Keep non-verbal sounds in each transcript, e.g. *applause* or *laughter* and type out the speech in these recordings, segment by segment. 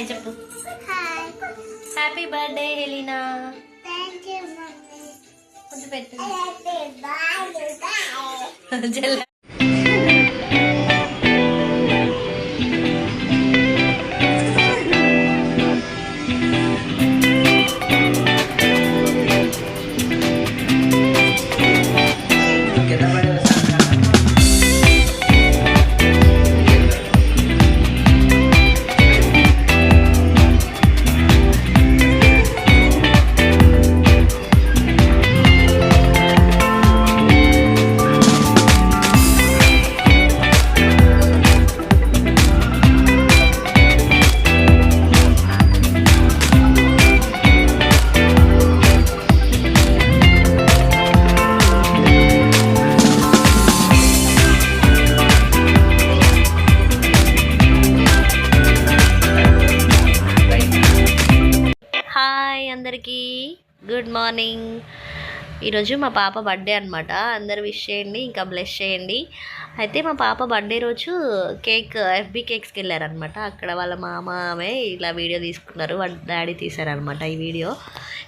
Hi చెప్పు. Hi. Happy birthday Helena thank you mummy కొంచెం పెట్టు. *laughs* అందరికీ గుడ్ మార్నింగ్. ఈరోజు మా పాప బర్త్డే అనమాట అందరు విష్ చేయండి ఇంకా బ్లెస్ చేయండి. అయితే మా పాప బర్త్డే రోజు కేక్ ఎఫ్బి కేక్స్కి వెళ్ళారనమాట అక్కడ వాళ్ళ మామ ఆమె ఇలా వీడియో తీసుకున్నారు. వాళ్ళ డాడీ తీశారనమాట ఈ వీడియో.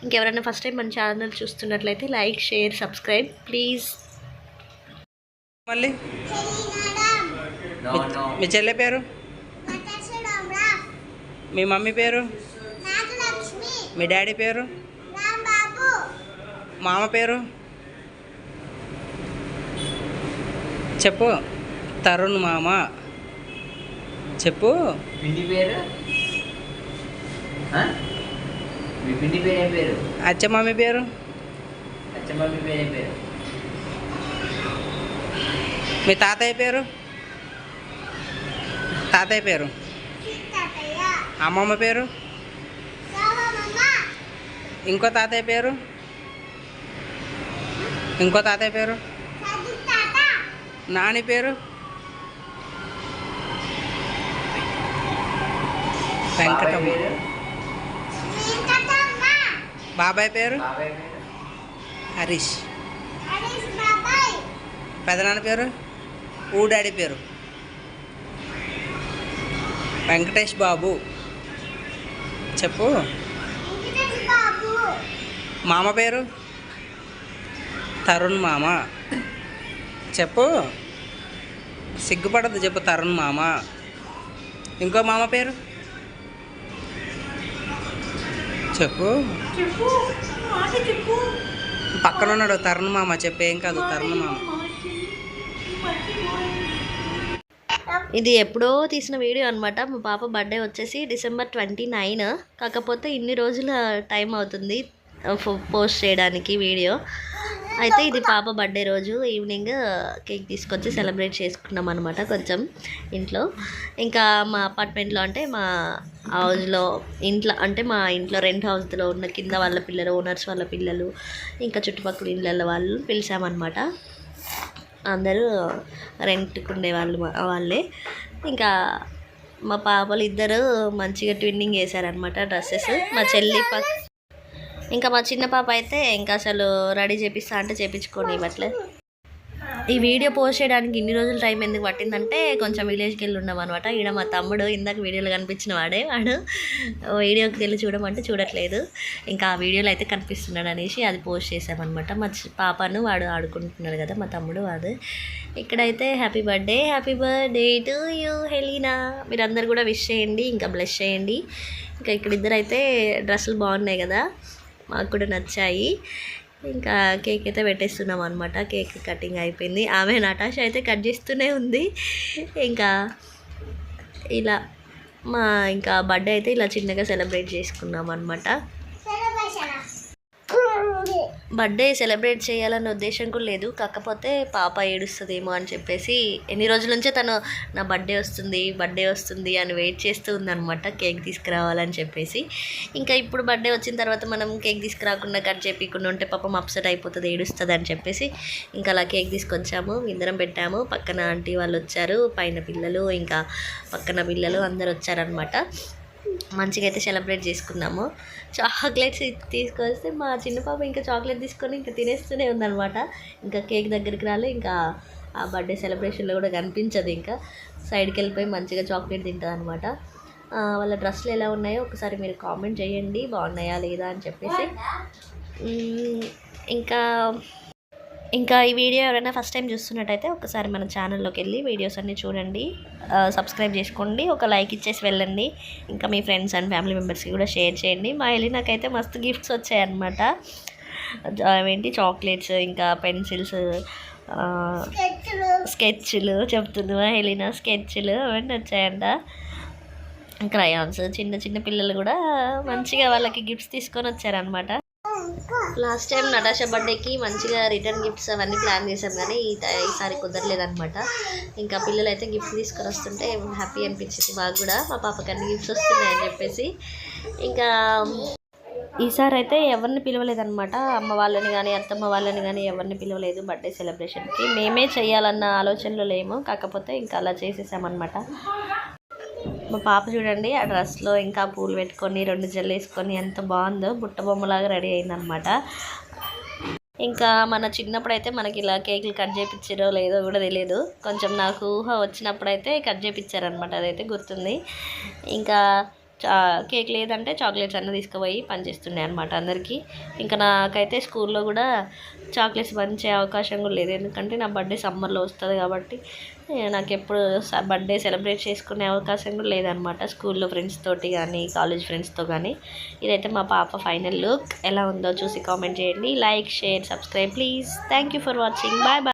ఇంకెవరైనా ఫస్ట్ టైం మన ఛానల్ చూస్తున్నట్లయితే లైక్ షేర్ సబ్స్క్రైబ్ ప్లీజ్. మళ్ళీ? మీ చెల్లె పేరు? మీ మమ్మీ పేరు? మీ డాడీ పేరు? మామ పేరు? చెప్పు. తరుణ్ మామ. చెప్పు. పిండి పేరు? ఆ? మీ పిండి పేరు ఏం పేరు? అచ్చ మమ్మీ పేరు? అచ్చమ్మ పేరు ఏం పేరు? మీ తాతయ్య పేరు? తాతయ్య పేరు? అమ్మమ్మ పేరు? ఇంకో తాతయ్య పేరు? ఇంకో తాతయ్య పేరు? నాని పేరు? బాబాయ్ వెంకటమ్మ. పేరు బాబాయ్ పేరు? హరీష్. పెదనాన్న పేరు? ఊడాడి పేరు. వెంకటేష్ బాబు. చెప్పు. మామ పేరు? తరుణ్ మామ. చెప్పు. సిగ్గుపడదు చెప్పు తరుణ్ మామ. ఇంకో మామ పేరు? చెప్పు. పక్కన ఉన్నాడు తరుణ్ మామ చెప్పు కాదు తరుణ్ మామ. ఇది ఎప్పుడో తీసిన వీడియో అనమాట మా పాప బర్త్డే వచ్చేసి డిసెంబర్ ట్వంటీ నైన్. కాకపోతే ఇన్ని రోజుల టైం అవుతుంది పోస్ట్ చేయడానికి వీడియో. అయితే ఇది పాప బర్త్డే రోజు. ఈవినింగ్ కేక్ తీసుకొచ్చి సెలబ్రేట్ చేసుకున్నాం అనమాట కొంచెం ఇంట్లో. ఇంకా మా అపార్ట్మెంట్లో అంటే మా హౌస్లో ఇంట్లో అంటే మా ఇంట్లో రెంట్ హౌస్లో ఉన్న కింద వాళ్ళ పిల్లలు ఓనర్స్ వాళ్ళ పిల్లలు ఇంకా చుట్టుపక్కల ఇళ్ళ వాళ్ళు పిలిచామన్నమాట. అందరూ రెంట్కి ఉండేవాళ్ళు వాళ్ళే. ఇంకా మా పాపలు ఇద్దరు మంచిగా ట్విన్నింగ్ చేశారనమాట డ్రెస్సెస్. మా చెల్లి పక్క ఇంకా మా చిన్న పాప అయితే ఇంకా అసలు రెడీ చేపిస్తా అంటే చేపించుకొని ఇవ్వట్లేదు. ఈ వీడియో పోస్ట్ చేయడానికి ఇన్ని రోజులు టైం ఎందుకు పట్టిందంటే కొంచెం విలేజ్కి వెళ్ళి ఉన్నాం అనమాట ఈడ మా తమ్ముడు ఇందాక వీడియోలో కనిపించిన వాడే. వాడు వీడియోకి వెళ్ళి చూడమంటే చూడట్లేదు. ఇంకా ఆ వీడియోలో అయితే కనిపిస్తున్నాడు అనేసి అది పోస్ట్ చేసామన్నమాట మా పాపను వాడు ఆడుకుంటున్నాడు కదా మా తమ్ముడు వాడు. ఇక్కడైతే happy birthday happy birthday to you Helena. మీరందరూ కూడా విష్ చేయండి ఇంకా బ్లెస్ చేయండి. ఇంకా ఇక్కడ ఇద్దరు అయితే డ్రెస్సులు బాగున్నాయి కదా మాకు కూడా నచ్చాయి. ఇంకా కేక్ అయితే పెట్టేస్తున్నాం అనమాట కేక్ కటింగ్ అయిపోయింది. ఆమె నటాష అయితే కట్ చేస్తూనే ఉంది. ఇంకా ఇలా మా ఇంకా బర్త్డే అయితే ఇలా చిన్నగా సెలబ్రేట్ చేసుకున్నాం అనమాట బర్త్డే సెలబ్రేట్ చేయాలన్న ఉద్దేశం కూడా లేదు. కాకపోతే పాప ఏడుస్తుందేమో అని చెప్పేసి ఎన్ని రోజుల నుంచే తను నా బర్త్డే వస్తుంది బర్త్డే వస్తుంది అని వెయిట్ చేస్తూ ఉందనమాట కేక్ తీసుకురావాలని చెప్పేసి. ఇంకా ఇప్పుడు బర్త్డే వచ్చిన తర్వాత మనం కేక్ తీసుకురాకుండా కట్ చేయకుండా ఉంటే పాపం అప్సెట్ అయిపోతుంది ఏడుస్తుంది అని చెప్పేసి. ఇంకా అలా కేక్ తీసుకొచ్చాము ఇందరం పెట్టాము. పక్కన ఆంటీ వాళ్ళు వచ్చారు పైన పిల్లలు ఇంకా పక్కన పిల్లలు అందరు వచ్చారనమాట మంచిగా అయితే సెలబ్రేట్ చేసుకున్నాము. చాక్లెట్స్ తీసుకొస్తే మా చిన్న పాప ఇంకా చాక్లెట్ తీసుకొని ఇంకా తినేస్తూనే ఉందన్నమాట. ఇంకా కేక్ దగ్గరికి రాలే ఇంకా ఆ బర్త్డే సెలబ్రేషన్లో కూడా కనిపించదు ఇంకా. సైడ్కి వెళ్ళిపోయి మంచిగా చాక్లెట్ తింటుంది అనమాట వాళ్ళ డ్రెస్సులు ఎలా ఉన్నాయో ఒకసారి మీరు కామెంట్ చేయండి బాగున్నాయా లేదా అని చెప్పేసి. ఇంకా ఇంకా ఈ వీడియో ఎవరైనా ఫస్ట్ టైం చూస్తున్నట్టయితే ఒకసారి మన ఛానల్లోకి వెళ్ళి వీడియోస్ అన్నీ చూడండి. సబ్స్క్రైబ్ చేసుకోండి. ఒక లైక్ ఇచ్చేసి వెళ్ళండి. ఇంకా మీ ఫ్రెండ్స్ అండ్ ఫ్యామిలీ మెంబర్స్కి కూడా షేర్ చేయండి. మా ఎలినాకైతే మస్తు గిఫ్ట్స్ వచ్చాయన్నమాట అవేంటి చాక్లెట్స్ ఇంకా పెన్సిల్స్ స్కెచ్లు స్కెచ్లు చెప్తుంది మా స్కెచ్లు అవన్నీ వచ్చాయంట. క్రయాన్స్ చిన్న చిన్న పిల్లలు కూడా మంచిగా వాళ్ళకి గిఫ్ట్స్ తీసుకొని వచ్చారనమాట లాస్ట్ టైం నటాషా బర్త్డేకి మంచిగా రిటర్న్ గిఫ్ట్స్ అవన్నీ ప్లాన్ చేసాం కానీ ఈ ఈసారి కుదరలేదనమాట ఇంకా పిల్లలు అయితే గిఫ్ట్స్ తీసుకొని వస్తుంటే హ్యాపీ అనిపించింది మాకు కూడా. మా పాపకి అన్ని గిఫ్ట్స్ వస్తున్నాయని చెప్పేసి. ఇంకా ఈసారి అయితే ఎవరిని పిలవలేదనమాట అమ్మ వాళ్ళని కానీ అత్తమ్మ వాళ్ళని కానీ ఎవరిని పిలవలేదు బర్త్డే సెలబ్రేషన్కి. మేమే చేయాలన్న ఆలోచనలో లేము. కాకపోతే ఇంకా అలా చేసేసామన్నమాట. మా పాప చూడండి ఆ డ్రెస్లో ఇంకా పూలు పెట్టుకొని రెండు జల్లు వేసుకొని ఎంత బాగుందో బుట్ట బొమ్మలాగా రెడీ అయిందనమాట ఇంకా మన చిన్నప్పుడు అయితే మనకి ఇలా కేకులు కట్ చేయించారో లేదో కూడా తెలియదు కొంచెం నాకు ఊహ వచ్చినప్పుడైతే కట్ చేయించారనమాట అదైతే గుర్తుంది. ఇంకా కేక్ లేదంటే చాక్లెట్స్ అన్నీ తీసుకుపోయి పనిచేస్తుండే అనమాట అందరికీ. ఇంకా నాకైతే స్కూల్లో కూడా చాక్లెట్స్ పంచే అవకాశం కూడా లేదు. ఎందుకంటే నా బర్త్డే సమ్మర్లో వస్తుంది కాబట్టి నాకు ఎప్పుడు బర్త్డే సెలబ్రేట్ చేసుకునే అవకాశం కూడా లేదనమాట స్కూల్లో ఫ్రెండ్స్ తోటి కానీ కాలేజ్ ఫ్రెండ్స్తో కానీ. ఇదైతే మా పాప ఫైనల్ లుక్. ఎలా ఉందో చూసి కామెంట్ చేయండి. Like share subscribe please. Thank you for watching. Bye bye.